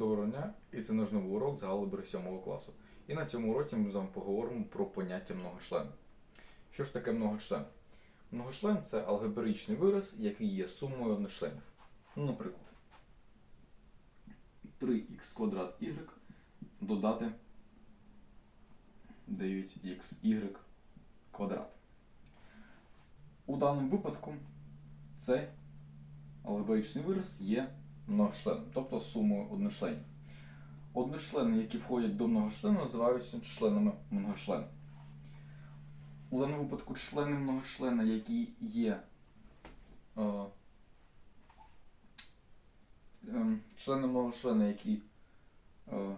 Доброго дня, і це наш новий урок з алгебри 7 класу. І на цьому уроці ми з вами поговоримо про поняття многочлен. Що ж таке многочлен? Многочлен це алгебраїчний вираз, який є сумою одночленів. Ну, наприклад, 3х квадрат y додати 9xy квадрат. У даному випадку цей алгебраїчний вираз є многочленом, тобто сумою одночленів. Одночлени, які входять до многочлена, називаються членами многочлена. У даному випадку члени многочлена, які є е, е, члени многочлена, які е,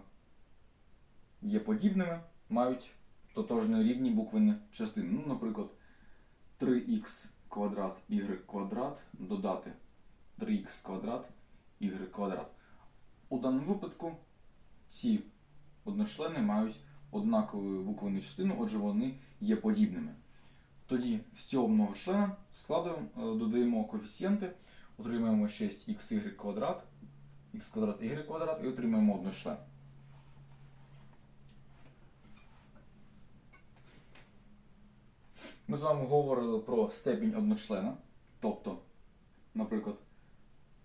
є подібними, мають тотожно рівні буквені частини. Ну, наприклад, 3х квадрат y квадрат додати 3х квадрат y квадрат. У даному випадку ці одночлени мають однакову буквену частину, отже вони є подібними. Тоді з цього многочлена складуємо, е, додаємо коефіцієнти, отримаємо 6xy квадрат, х квадрат y квадрат і отримаємо одночлен. Ми з вами говорили про степінь одночлена, тобто, наприклад,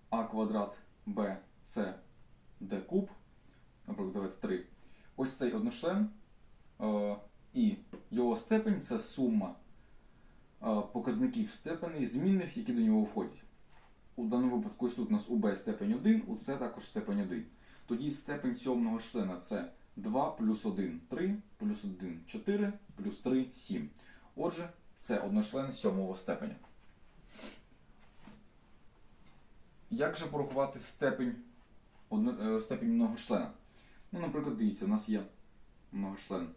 а квадрат b, c, d куб, наприклад, давайте 3. Ось цей одночлен, е, і його степень це сума е, показників степеней змінних, які до нього входять. У даному випадку ось тут у нас у b степень 1, у c також степень 1. Тоді степень цього многочлена це 2 плюс 1 3, плюс 1 4, плюс 3 7. Отже, це одночлен сьомого степеня. Як же порахувати степень, е, степень многочлена? Ну, наприклад, дивіться, у нас є многочлен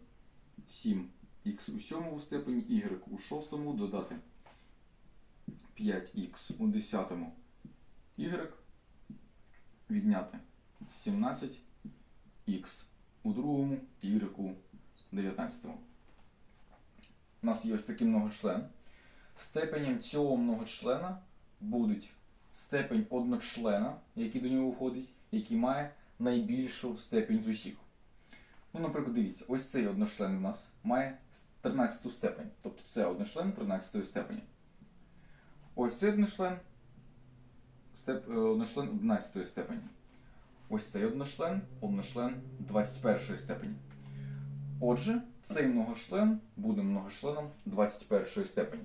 7х у сьомому степені, y у шостому, додати 5х у десятому y, відняти 17х у другому, y у 19. У нас є ось такий многочлен. Степенем цього многочлена будуть степень одночлена, який до нього входить, який має найбільшу степень з усіх. Ну, наприклад, дивіться, ось цей одночлен у нас має 13 степень. Тобто це одночлен 13 степені. Ось цей одночлен степ, е, одночлен 11 степені. Ось цей одночлен одночлен 21 степені. Отже, цей многочлен буде многочленом 21 степені.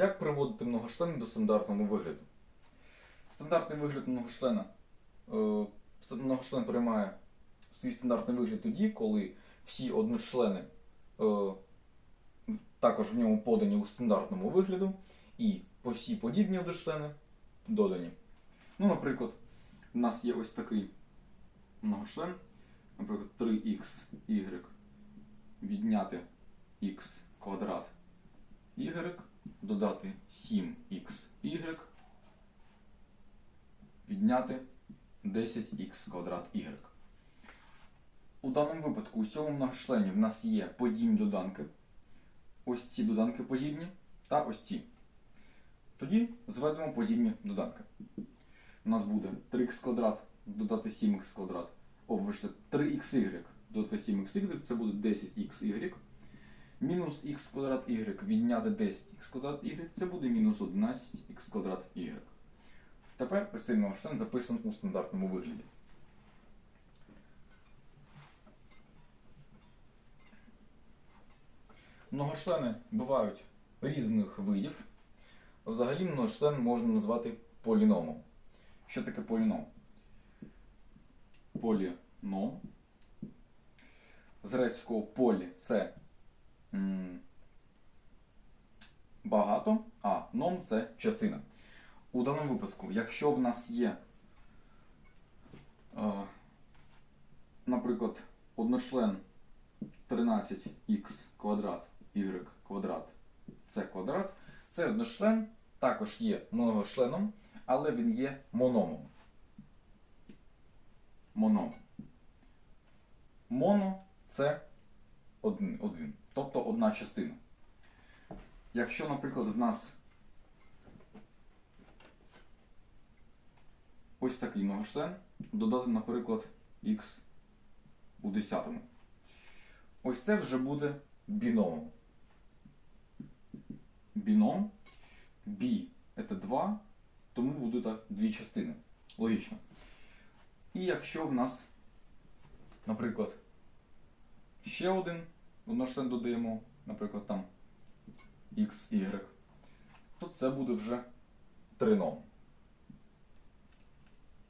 Як приводити многочлени до стандартного вигляду? Стандартний вигляд многочлена. е, Многочлен приймає свій стандартний вигляд тоді, коли всі одночлени е, також в ньому подані у стандартному вигляду, і по всі подібні одночлени додані. Ну, наприклад, у нас є ось такий многочлен, наприклад, 3х відняти х квадрат y, додати 7xy, відняти 10х квадрат y. У даному випадку у цьому многочлені в нас є подібні доданки. Ось ці доданки подібні та ось ці. Тоді зведемо подібні доданки. У нас буде 3х квадрат додати 7х квадрат. О, вибачте, 3xy додати 7xy, це буде 10xy. Мінус х квадрат y відняти 10х квадрат y, це буде мінус 11х квадрат y. Тепер ось цей многочлен записаний у стандартному вигляді. Многочлени бувають різних видів. Взагалі многочлен можна назвати поліномом. Що таке поліном? Поліном. З грецького полі це багато, а ном це частина. У даному випадку, якщо в нас є, е, наприклад, одночлен 13х квадрат y квадрат c квадрат, це одночлен також є многочленом, але він є мономом. Моном. Моно це один, один, тобто одна частина. Якщо, наприклад, в нас ось такий многочлен, додати, наприклад, х у десятому. Ось це вже буде біномом. Біном b це 2, тому будуть дві частини. Логічно. І якщо в нас, наприклад, ще один одночлен додаємо, наприклад, там x, y, то це буде вже трином.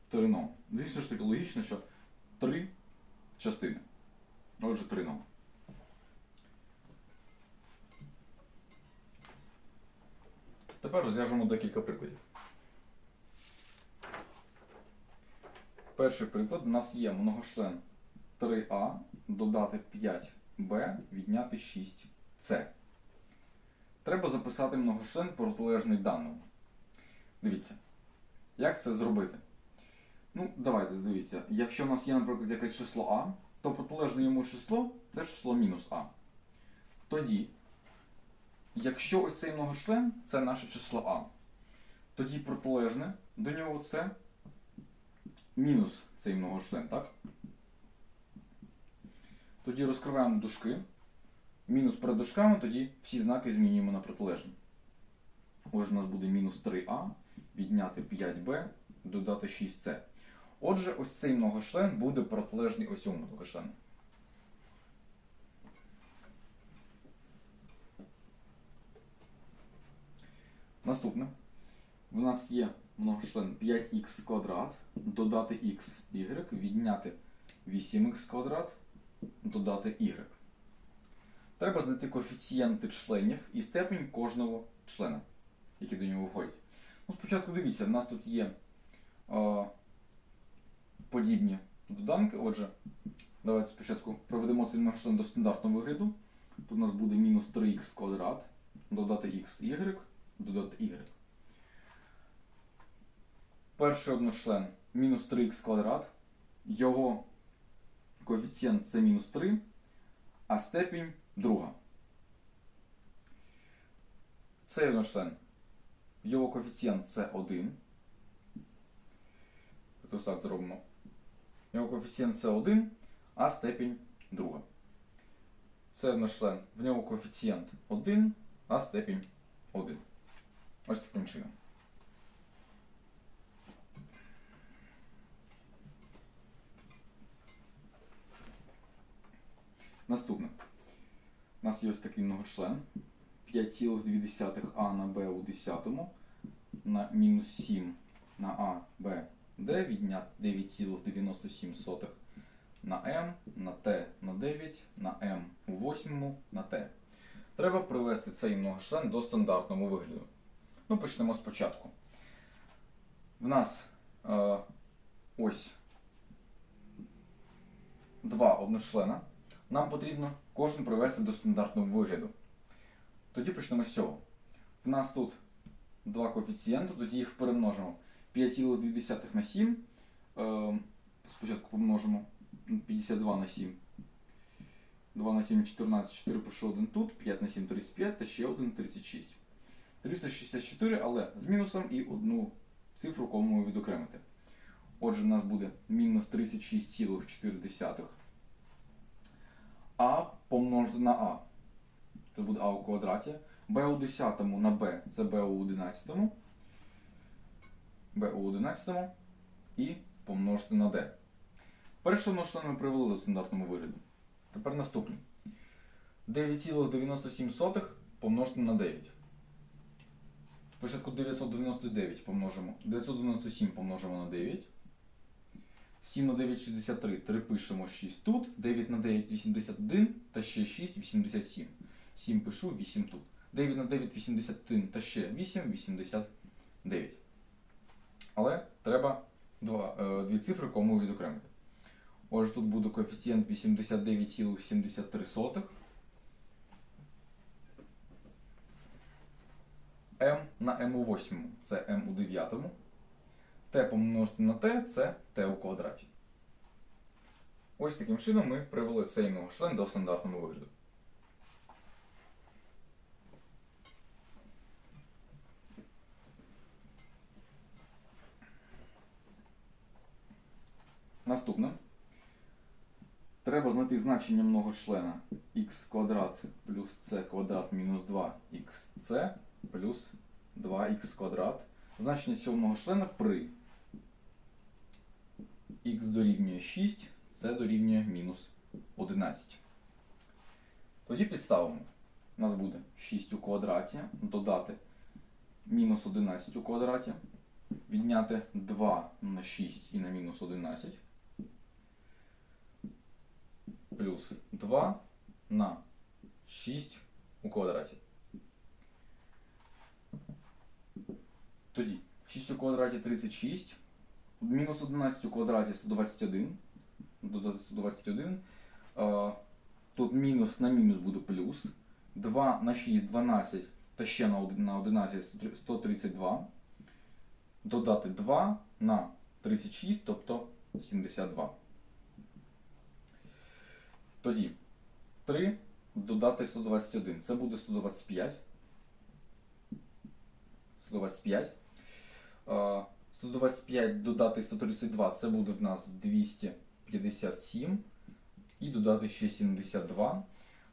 Трином. Звісно ж таки логічно, що три частини. Отже, трином. Тепер розв'яжемо декілька прикладів. Перший приклад у нас є многочлен 3а додати 5b відняти 6c. Треба записати многочлен протилежний даному. Дивіться, як це зробити? Ну, давайте дивіться. Якщо у нас є, наприклад, якесь число А, то протилежне йому число це число мінус А. Тоді, якщо ось цей многочлен це наше число А, тоді протилежне до нього це мінус цей многочлен, так? Тоді розкриваємо дужки. Мінус перед дужками, тоді всі знаки змінюємо на протилежні. Отже, у нас буде мінус 3а, відняти 5b, додати 6c. Отже, ось цей многочлен буде протилежний ось цьому многочлену. Наступне. У нас є многочлен 5х квадрат, додати х, відняти 8х квадрат, додати y. Треба знайти коефіцієнти членів і степень кожного члена, які до нього входять. Ну, спочатку дивіться, в нас тут є е, подібні доданки. Отже, давайте спочатку проведемо цей многочлен до стандартного вигляду. Тут у нас буде мінус 3х квадрат, додати y, додати y. Перший одночлен мінус 3х квадрат. Його коефіцієнт це мінус 3, а степінь друга. Цей одночлен. Його коефіцієнт це 1. Ось так зробимо. Його коефіцієнт це 1, а степінь друга. Це одночлен. В нього коефіцієнт 1, а степінь 1. Ось таким чином. Наступне. У нас є ось такий многочлен. 5,2а на b у 10 на мінус 7 на а, b, d відняти 9,97 на m, на t на 9, на m у 8 на t. Треба привести цей многочлен до стандартного вигляду. Ну, почнемо спочатку. В нас е, ось два одночлена. Нам потрібно кожен привести до стандартного вигляду. Тоді почнемо з цього. В нас тут два коефіцієнти, тоді їх перемножимо 5,2 на 7. Е, спочатку помножимо 52 на 7. 2 на 7 14, 4 пишу 1 тут, 5 на 7 35 та ще 1 36. 364, але з мінусом і одну цифру кому відокремити. Отже, у нас буде мінус 36,4. А помножити на А. Це буде А у квадраті. Б у 10 на Б це Б у 11. Б у 11 і помножити на D. Перше множення ми привели до стандартного вигляду. Тепер наступний. 9,97 помножити на 9. Спочатку 999 помножимо. 997 помножимо на 9. 7 на 9 63. 3 пишемо 6 тут. 9 на 9 81 та ще 6 87. 7 пишу, 8 тут. 9 на 9 81 та ще 8 89. Але треба е, дві цифри кому відокремити. Отже, тут буде коефіцієнт 89,73. m на m у 8 це m у 9. T помножити на t це t у квадраті. Ось таким чином ми привели цей многочлен до стандартного вигляду. Наступне. Треба знайти значення многочлена х квадрат плюс c квадрат мінус 2xc плюс 2х квадрат. Значення цього многочлена при х дорівнює 6, c дорівнює мінус 11. Тоді підставимо. У нас буде 6 у квадраті, додати мінус 11 у квадраті, відняти 2 на 6 і на мінус 11, плюс 2 на 6 у квадраті. Тоді 6 у квадраті 36, мінус 11 у квадраті 121, додати 121. Тут мінус на мінус буде плюс. 2 на 6 12 та ще на 11 132. Додати 2 на 36, тобто 72. Тоді 3 додати 121. Це буде 125. 125. Е, 125 додати 132, це буде в нас 257. І додати ще 72.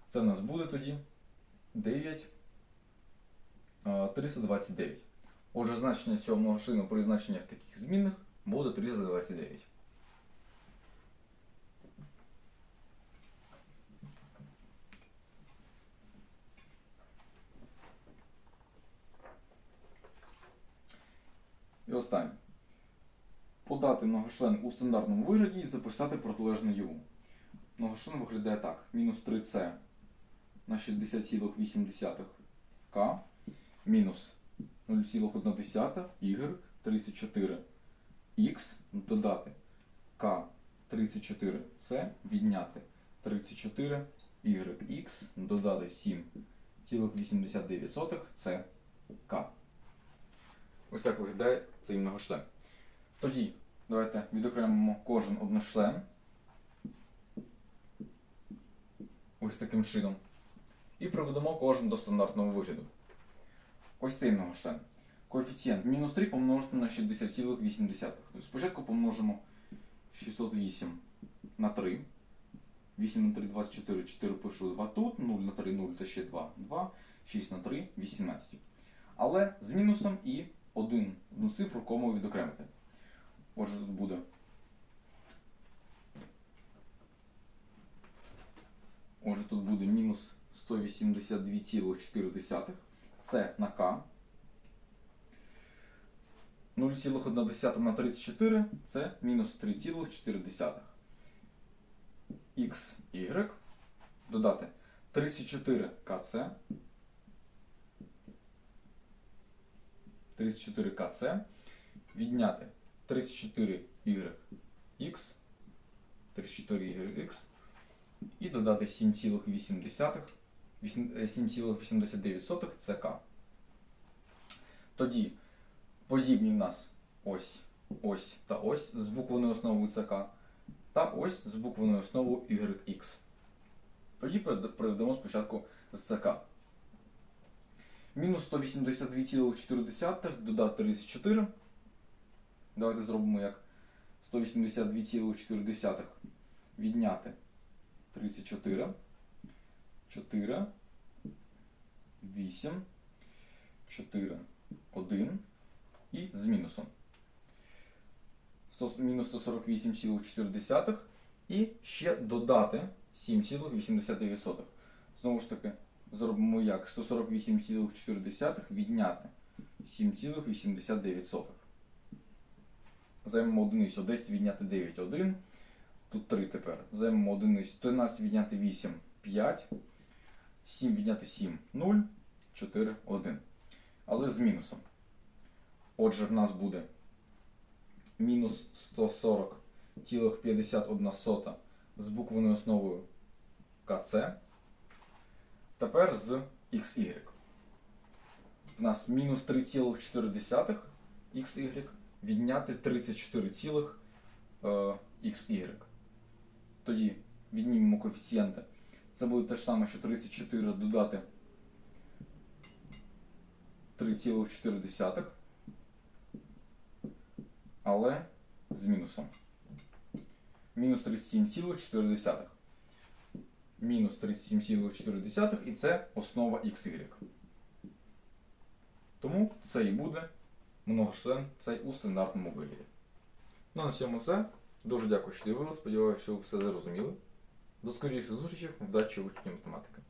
Це в нас буде тоді 9. е, 329. Отже, значення цього многошину при значеннях таких змінних буде 329. І останнє. Подати многочлен у стандартному вигляді і записати протилежну йому. Многочлен виглядає так. Мінус 3c на 60,8 к мінус 0,1 y 34 x додати k 34c відняти 34 yx додати 7,89 це k. Ось так виглядає цей многочлен. Тоді давайте відокремимо кожен одночлен. Ось таким чином. І приведемо кожен до стандартного вигляду. Ось цей многочлен. Коефіцієнт мінус 3 помножити на 60,8. Тобто спочатку помножимо 608 на 3. 8 на 3 24, 4 пишу 2 тут, 0 на 3 0 та ще 2 2, 6 на 3 18. Але з мінусом і один, одну цифру кому відокремити. Отже, тут буде. Отже, тут буде мінус 182,4. Це на К. 0,1 на 34 це мінус 3,4. Х, Y. Додати 34 КЦ. 34 КЦ. Відняти 34 YX. 34 YX. І додати 7,8. 7,89 це К. Тоді подібні в нас ось, ось та ось з буквеною основою ЦК, та ось з буквеною основою YX. Тоді приведемо спочатку з ЦК. Мінус 182,4 додати 34. Давайте зробимо як 182,4 відняти 34. 4, 8, 4, 1 і з мінусом. 100, мінус 148,4 і ще додати 7,89. Знову ж таки, зробимо як 148,4 відняти 7,89. Займемо одиницю 10 відняти 9, 1. Тут 3 тепер. Займемо одиницю 13 відняти 8, 5. 7 відняти 7, 0, 4, 1. Але з мінусом. Отже, в нас буде мінус 140,51 з буквеною основою КЦ. Тепер з XY. В нас мінус 3,4 XY відняти 34,XY. Тоді віднімемо коефіцієнти. Це буде те ж саме, що 34 додати 3,4, але з мінусом. мінус 37,4. Мінус 37,4 і це основа xy. Тому це і буде многочлен цей у стандартному вигляді. Ну а на цьому все. Дуже дякую, що дивилися. Сподіваюся, що ви все зрозуміли. До скоріших зустрічей, вдачі у вченні математики.